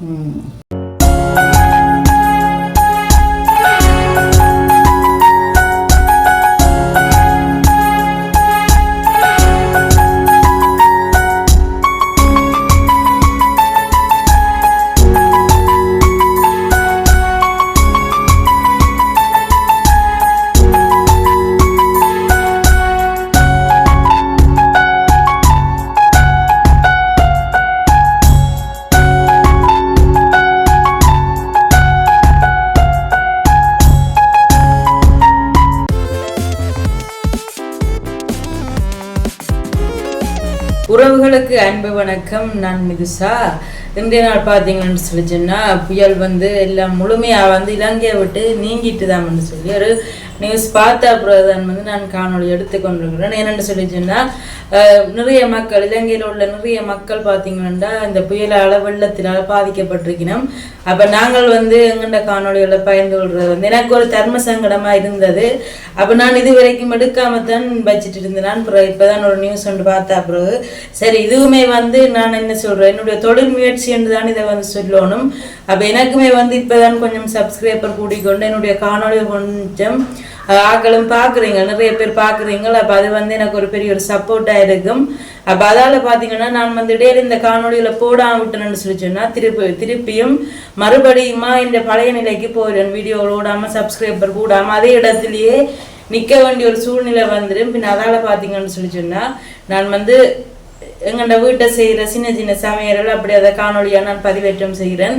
ம். உறவுகளுக்கு அன்பு வணக்கம் நான் மிதுசா இன்றைய நாள் பார்த்தீங்கன்னு சொல்லி புயல் வந்து எல்லாம் முழுமையாக வந்து இலங்கையை விட்டு நீங்கிட்டு தான் சொல்லி ஒரு நியூஸ் பார்த்த அப்புறம் தான் வந்து நான் காணொளி எடுத்துக்கொண்டிருக்கிறேன். என்னென்னு சொல்லி சொன்னால் நிறைய மக்கள் இலங்கையில் உள்ள நிறைய மக்கள் பார்த்தீங்கன்னா இந்த புயலால் வெள்ளத்தினால் பாதிக்கப்பட்டிருக்கணும். அப்போ நாங்கள் வந்து எங்கண்ட காணொளிகளை பயந்து கொள்வது வந்து எனக்கு ஒரு தர்ம சங்கடமாக இருந்தது. அப்போ நான் இது வரைக்கும் எடுக்காம தான் வச்சுட்டு இருந்தேன். அப்புறம் இப்போதான் ஒரு நியூஸ் ஒன்று பார்த்தா பிறகு சரி இதுவுமே வந்து நான் என்ன சொல்கிறேன் என்னுடைய தொழில் முயற்சி என்று தான் இதை வந்து சொல்லணும். அப்போ எனக்குமே வந்து இப்போதான் கொஞ்சம் சப்ஸ்கிரைபர் கூட்டிக்கொண்டு என்னுடைய காணொளி கொஞ்சம் ஆக்களும் பார்க்குறீங்க. நிறைய பேர் பார்க்குறீங்க. அப்போ அது வந்து எனக்கு ஒரு பெரிய ஒரு சப்போர்ட்டாக இருக்கும். அப்போ அதால் பார்த்தீங்கன்னா நான் வந்து இடையில இந்த காணொளியில் போடாம விட்டேன்னு சொல்லி சொன்னால் திருப்பி திருப்பியும் மறுபடியுமா இந்த பழைய நிலைக்கு போயிடுவேன். வீடியோ ஓடாமல் சப்ஸ்கிரைபர் கூடாமல் அதே இடத்துலையே நிற்க வேண்டிய ஒரு சூழ்நிலை வந்துடும். பின் அதால் பார்த்தீங்கன்னு சொல்லி சொன்னால் நான் வந்து எங்கண்ட வீட்டை செய்கிற சின்ன சின்ன சமையல்கள் அப்படி அதை காணொலியாக நான் பதிவேற்றம் செய்கிறேன்.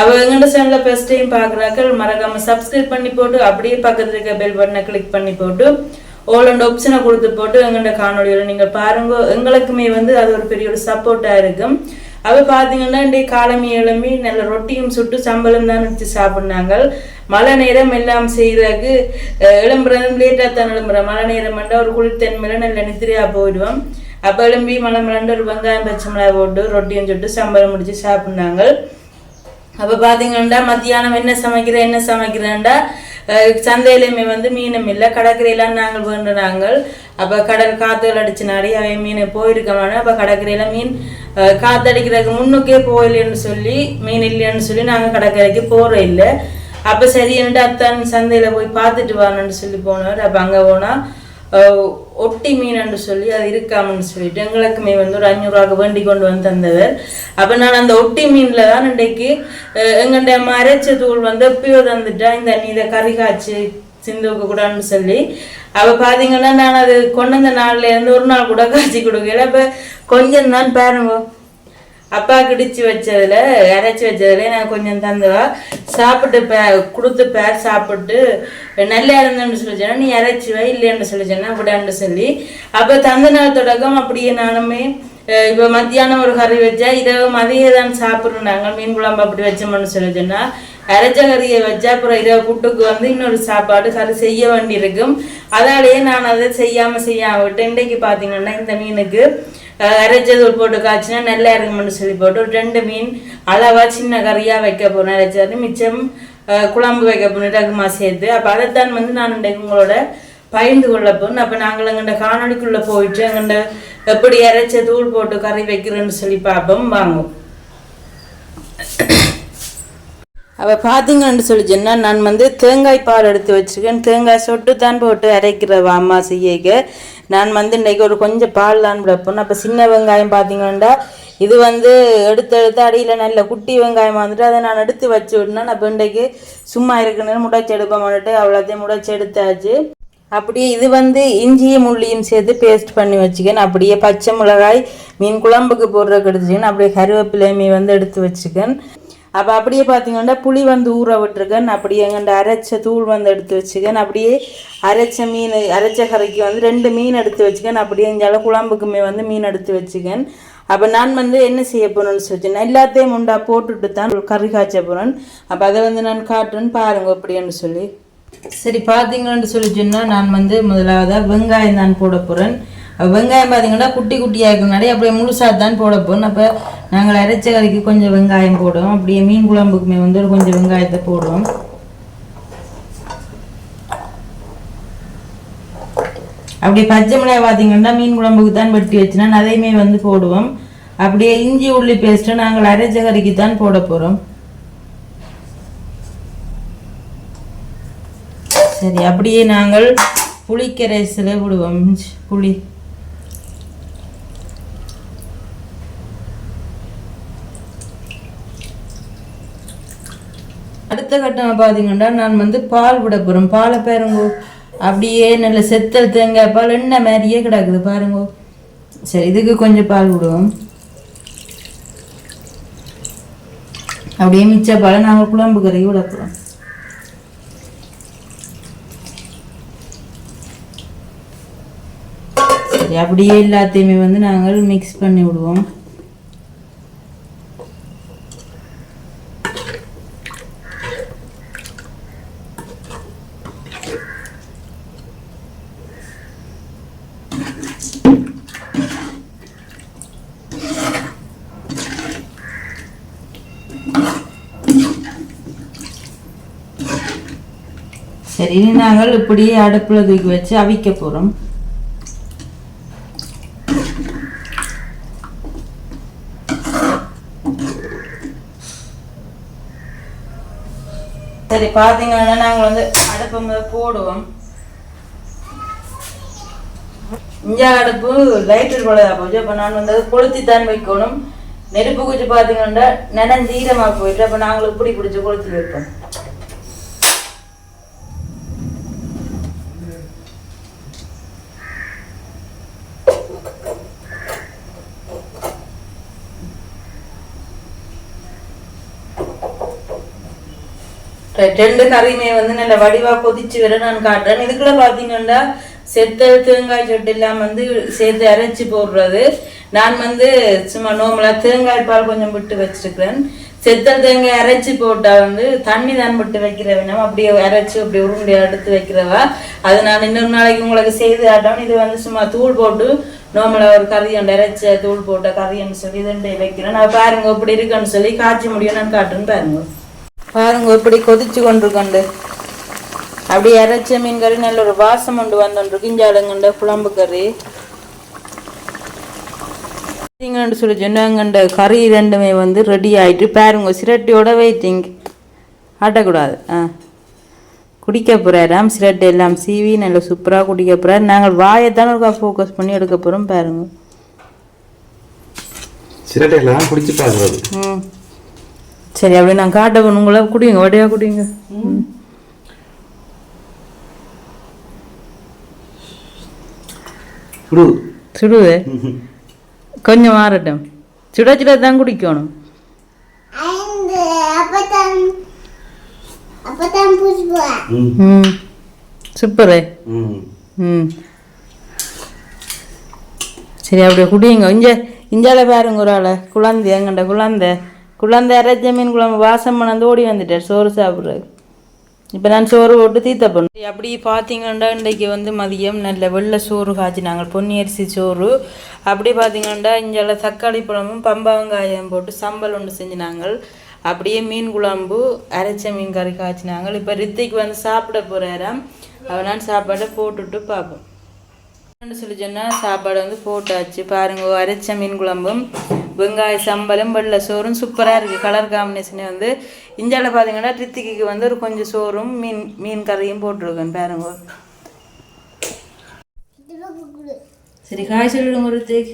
அவ எங்கள்ட சேனலில் ஃபஸ்ட் டைம் பார்க்குறாக்கள் மறக்காம சப்ஸ்கிரைப் பண்ணி போட்டு அப்படியே பக்கத்துல இருக்க பெல் பட்டனை கிளிக் பண்ணி போட்டு ஓல் அண்ட் ஆப்ஷனை கொடுத்து போட்டு எங்கண்ட காணொலியில் நீங்கள் பாருங்க. எங்களுக்குமே வந்து அது ஒரு பெரிய ஒரு சப்போர்ட்டாக இருக்கும். அவள் பார்த்தீங்கன்னா இன்றைய காலமி எழும்பி நல்ல ரொட்டியும் சுட்டு சம்பளம் தான் வச்சு சாப்பிட்னாங்க. மழை நேரம் எல்லாம் செய்யறதுக்கு எழும்புறதும் லேட்டாக தான் எழும்புறேன் மழை நேரம் பண்ணால் ஒரு குளிர்த்தன்மையில நல்ல நித்திரையாக போயிடுவோம் அப்போ எழும்பி மழை ஒரு வெங்காயம் பச்சை மிளகாய் போட்டு ரொட்டியும் சுட்டு சம்பளம் முடிச்சு சாப்பிட்னாங்க. அப்போ பார்த்தீங்கன்னா மத்தியானம் என்ன சமைக்கிறேன் என்ன சமைக்கிறேன்டா சந்தையிலையுமே சந்தையிலுமே வந்து மீனும் இல்லை கடற்கரையெல்லாம் நாங்கள் வேண்டுனாங்க. அப்போ கடல் காற்றுகள் அடிச்சுனாடி அவை மீன் போயிருக்கமான அப்போ கடற்கரையில் மீன் காற்றடிக்கிறதுக்கு முன்னுக்கே போயில்லைன்னு சொல்லி மீன் இல்லைன்னு சொல்லி நாங்கள் கடற்கரைக்கு போகிறோம் இல்லை. அப்போ சரின்ட்டு அத்தான் சந்தையில் போய் பார்த்துட்டு வரணும்னு சொல்லி போனவர் அப்போ அங்கே போனால் ஒட்டி மீனன்னு சொல்லி அது இருக்காமன்னு சொல்லிட்டு எங்களுக்குமே வந்து ஒரு அஞ்சூறுவாக்கு வேண்டி கொண்டு வந்து தந்தவர். அப்போ நான் அந்த ஒட்டி மீனில் தான் இன்றைக்கு அஹ் எங்கள்ட மறைச்ச தூள் வந்து எப்பயோ தந்துட்டா இந்த நீ இதை கறி காய்ச்சி சிந்துவுக்கு கூடான்னு சொல்லி. அப்போ பார்த்தீங்கன்னா நான் அது கொண்டு வந்த நாள்லேருந்து ஒரு நாள் கூட காய்ச்சி கொடுக்கல. அப்போ கொஞ்சம் தான் பாருங்க அப்பா கிடிச்சு வச்சதுல இறைச்சி வச்சதுல நான் கொஞ்சம் தந்துவா சாப்பிட்டு பே கொடுத்து பேர் சாப்பிட்டு நல்லா இருந்தேன்னு சொல்லி சொன்னா நீ இறைச்சி வை இல்லைன்னு சொல்லி சொன்னா விடான்னு சொல்லி. அப்போ தந்த நாள் தொடக்கம் அப்படியே நானுமே இப்போ மத்தியானம் ஒரு கறி வச்சா இரவு மதியம் தான் சாப்பிட்றோம் நாங்கள் மீன் குழம்பு அப்படி வச்சோம்னு சொல்லி சொன்னா அரைச்ச கறியை வச்சா அப்புறம் இரவு புட்டுக்கு வந்து இன்னொரு சாப்பாடு கறி செய்ய வேண்டியிருக்கும். அதாலேயே நான் அதை செய்யாமல் செய்யாமல் விட்டு இன்றைக்கு பார்த்தீங்கன்னா இந்த மீனுக்கு அஹ் அரைச்சது போட்டு காய்ச்சினா நல்லா இருக்கும்னு சொல்லி போட்டு ஒரு ரெண்டு மீன் அளவா சின்ன கறியாக வைக்க போறேன் அரைச்சது மிச்சம் குழம்பு வைக்க போனேன் ரகுமா சேர்த்து. அப்போ அதைத்தான் வந்து நான் இன்றைக்கு உங்களோட பயந்து கொள்ள போறேன். அப்போ நாங்கள் எங்கள்ட காணொலிக்குள்ளே போயிட்டு எங்கள்ட எப்படி இறைச்ச தூள் போட்டு கறி வைக்கிறோன்னு சொல்லி பார்ப்போம். வாங்கும் அப்போ பார்த்தீங்கன்னு சொல்லி சொன்னால் நான் வந்து தேங்காய் பால் எடுத்து வச்சிருக்கேன். தேங்காய் சொட்டு தான் போட்டு அரைக்கிற அம்மா செய்யக்க. நான் வந்து இன்றைக்கி ஒரு கொஞ்சம் பால் தான் விடப்போம் அப்போ சின்ன வெங்காயம் பார்த்தீங்கன்னா இது வந்து எடுத்து எடுத்து அடியில் நல்ல குட்டி வெங்காயம் வந்துட்டு அதை நான் எடுத்து வச்சு விடணும் நான் இன்றைக்கு சும்மா இருக்கணும் முடைச்சி வந்துட்டு. அவ்வளோத்தையும் முடைச்சி எடுத்தாச்சு. அப்படியே இது வந்து இஞ்சியும் முள்ளியும் சேர்த்து பேஸ்ட் பண்ணி வச்சுக்கேன். அப்படியே பச்சை மிளகாய் மீன் குழம்புக்கு போடுறதுக்கு எடுத்துக்கேன். அப்படியே கருவேப்பிலையுமே வந்து எடுத்து வச்சுக்கேன். அப்போ அப்படியே பார்த்தீங்கன்னா புளி வந்து ஊற விட்டுருக்கேன். அப்படியே எங்கண்ட அரைச்ச தூள் வந்து எடுத்து வச்சுக்கேன். அப்படியே அரைச்ச மீன் அரைச்ச கறிக்கு வந்து ரெண்டு மீன் எடுத்து வச்சுக்கேன். அப்படியே இஞ்சால குழம்புக்குமே வந்து மீன் எடுத்து வச்சுக்கேன். அப்போ நான் வந்து என்ன செய்ய போகிறேன்னு சொல்லிச்சேன் எல்லாத்தையும் உண்டா போட்டுட்டு தான் கறி காய்ச்ச போகிறேன் அப்போ அதை வந்து நான் காட்டுறேன்னு பாருங்க அப்படின்னு சொல்லி. சரி பார்த்தீங்கன்னு சொல்லி சொன்னால் நான் வந்து முதலாவதாக வெங்காயம் தான் போட போகிறேன் வெங்காயம் பார்த்தீங்கன்னா குட்டி குட்டியாக இருக்கனாடி அப்படியே முழுசாக தான் போட அப்போ நாங்கள் அரைச்ச கறிக்கு கொஞ்சம் வெங்காயம் போடுவோம். அப்படியே மீன் குழம்புக்குமே வந்து ஒரு கொஞ்சம் வெங்காயத்தை போடுவோம். அப்படி பச்சை மிளகாய் பார்த்தீங்கன்னா மீன் குழம்புக்கு தான் வெட்டி வச்சுனா அதையுமே வந்து போடுவோம். அப்படியே இஞ்சி உள்ளி பேஸ்ட்டு நாங்கள் அரைச்ச கறிக்கு தான் போட போகிறோம் சரி அப்படியே நாங்கள் புளிக்கரைசில் விடுவோம். புளி. அடுத்த கட்டம் பார்த்தீங்கன்னா நான் வந்து பால் விட போகிறேன் பாலை பாருங்கோ. அப்படியே நல்ல செத்தல் தேங்காய் பால் என்ன மாதிரியே கிடக்குது பாருங்கோ. சரி இதுக்கு கொஞ்சம் பால் விடுவோம். அப்படியே மிச்ச பாலை நாங்கள் குழம்பு கறி விட போகிறோம் சரி அப்படியே எல்லாத்தையுமே வந்து நாங்கள் மிக்ஸ் பண்ணி விடுவோம். சரி இனி நாங்கள் இப்படியே அடுப்பில் தூக்கி வச்சு அவிக்க போகிறோம் சரி பார்த்தீங்கன்னா நாங்கள் வந்து அடுப்பை முதல்ல போடுவோம். இஞ்சா அடுப்பு லைட்டர் போலதா போச்சு. அப்போ நான் வந்து கொளுத்தி தான் வைக்கணும். நெருப்பு குச்சி பார்த்தீங்கன்னா நினைஞ்சு போயிட்டு அப்போ நாங்கள் இப்படி பிடிச்சி கொளுத்தி வைப்போம். ரெண்டு கறியுமே வந்து நல்ல வடிவா கொதிச்சு வர நான் காட்டுறேன். இதுக்குள்ள பாத்தீங்கன்னா செத்த தேங்காய் சொட்டு எல்லாம் வந்து சேர்த்து அரைச்சி போடுறது. நான் வந்து சும்மா நோமலா தேங்காய் பால் கொஞ்சம் விட்டு வச்சிருக்கிறேன். செத்தல் தேங்காய் அரைச்சி போட்டா வந்து தண்ணி தான் விட்டு வைக்கிற வேணும். அப்படியே அரைச்சி அப்படி உருண்டை எடுத்து வைக்கிறவா. அது நான் இன்னொரு நாளைக்கு உங்களுக்கு செய்து ஆட்டோம் இது வந்து சும்மா தூள் போட்டு நோமலா ஒரு கறியண்டு அரைச்ச தூள் போட்ட கறியன்னு சொல்லி இதுண்டே வைக்கிறேன். நான் பாருங்க இப்படி இருக்குன்னு சொல்லி காய்ச்சி முடியும். நான் காட்டுன்னு பாருங்க. பாருங்க இப்படி கொதிச்சு கொண்டிருக்கண்டு. அப்படி இறைச்ச மீன் கறி நல்ல ஒரு வாசம் கொண்டு வந்துருக்கு இஞ்சாலங்கண்ட குழம்பு கறி. பார்த்தீங்கன்னு சொல்லி சொன்னாங்கண்ட. கறி ரெண்டுமே வந்து ரெடி ஆயிட்டு பாருங்க சிரட்டியோட வெயிட்டிங் ஆட்டக்கூடாது. ஆ. குடிக்க போகிறாராம் சிரட்டை எல்லாம் சீவி நல்ல சூப்பராக குடிக்க போகிறார் நாங்கள் வாயைத்தான் ஒரு ஃபோக்கஸ் பண்ணி எடுக்க போகிறோம் பாருங்க. சிரட்டையெல்லாம் குடிச்சு பார்க்கறது. ம். சரி அப்படி நான் காட்ட உங்களை குடிங்க வடையா குடிங்க. சுடுது? கொஞ்சம் மாறட்டும். சுட சுட தான் குடிக்கணும். சூப்பரு. ம். சரி அப்படியே குடிங்க. இஞ்ச இஞ்சால பாருங்க ஒரு ஆளை. குழந்தை எங்கண்ட குழந்தை. குழந்தை அரைச்ச மீன் குழம்பு வாசம் பண்ணந்து ஓடி வந்துட்டார். சோறு சாப்பிட்றது. இப்போ நான் சோறு போட்டு தீத்த பண்ணு. அப்படி பார்த்தீங்கன்னா இன்றைக்கு வந்து மதியம் நல்ல வெள்ளை சோறு காய்ச்சினாங்க. பொன்னியரிசி சோறு. அப்படி பார்த்தீங்கன்னா இஞ்சால தக்காளி பழமும் பம்பா வெங்காயம் போட்டு சம்பல் ஒன்று செஞ்சினாங்க. அப்படியே மீன் குழம்பு அரைச்ச மீன் கறி காய்ச்சினாங்க. இப்போ ரித்திக்கு வந்து சாப்பிட போகிறாராம் அவனால் சாப்பாடை போட்டுட்டு பார்ப்போம் சொல்லி சொன்னால் சாப்பாடு வந்து போட்டாச்சு. பாருங்க அரைச்ச மீன் குழம்பும் வெங்காய சம்பலும் வெள்ளை சோறும் சூப்பராக இருக்குது கலர் காம்பினேஷனே வந்து இஞ்சால பார்த்தீங்கன்னா ரித்திக்கு வந்து ஒரு கொஞ்சம் சோறும் மீன் மீன் கறியும் போட்டிருக்கேன். பாருங்க. சரி காய் சொல்லிடுங்க ரித்திக்.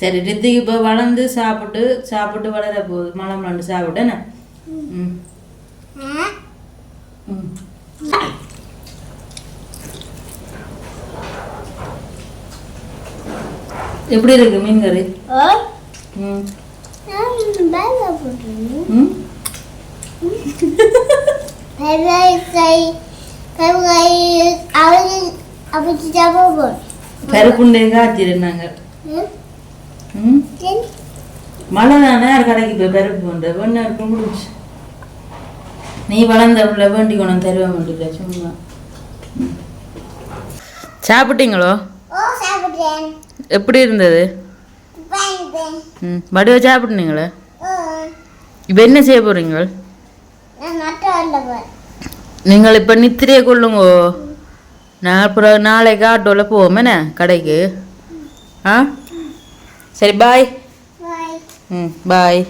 சரி ரித்திக் இப்போ வளர்ந்து சாப்பிட்டு சாப்பிட்டு வளர போகுது. மலம் ரெண்டு சாப்பிட்டேன்னு ம் ஆ ம் எப்படி இருக்கு மீன் கறி ஓ ம் நான் பேல போட்டுருந்தேன் ம் பெருவாய் கை பெருவாய் அவரு அப்படி சாப்பிடுவோம் பருப்புண்டே காய்ச்சிருந்தாங்க ம். ம். சரி மழை தானே கடைக்கு போய் பருப்பு உண்டு. ஒன்று இருக்கும் முடிச்சு நீ வளர்ந்த பிள்ளை வேண்டி கொண்டு தருவ முடியல சும்மா. சாப்பிட்டீங்களோ? சாப்பிட்டேன். எப்படி இருந்தது? ம் வடிவ சாப்பிட்டீங்களே ஓ இப்போ என்ன செய்ய வரல நீங்கள் இப்போ நித்திரையை கொள்ளுங்கோ நான் அப்புறம் நாளைக்கு ஆட்டோவில் போவோம் என்ன? கடைக்கு. ஆ? சரி பாய் ம் பாய்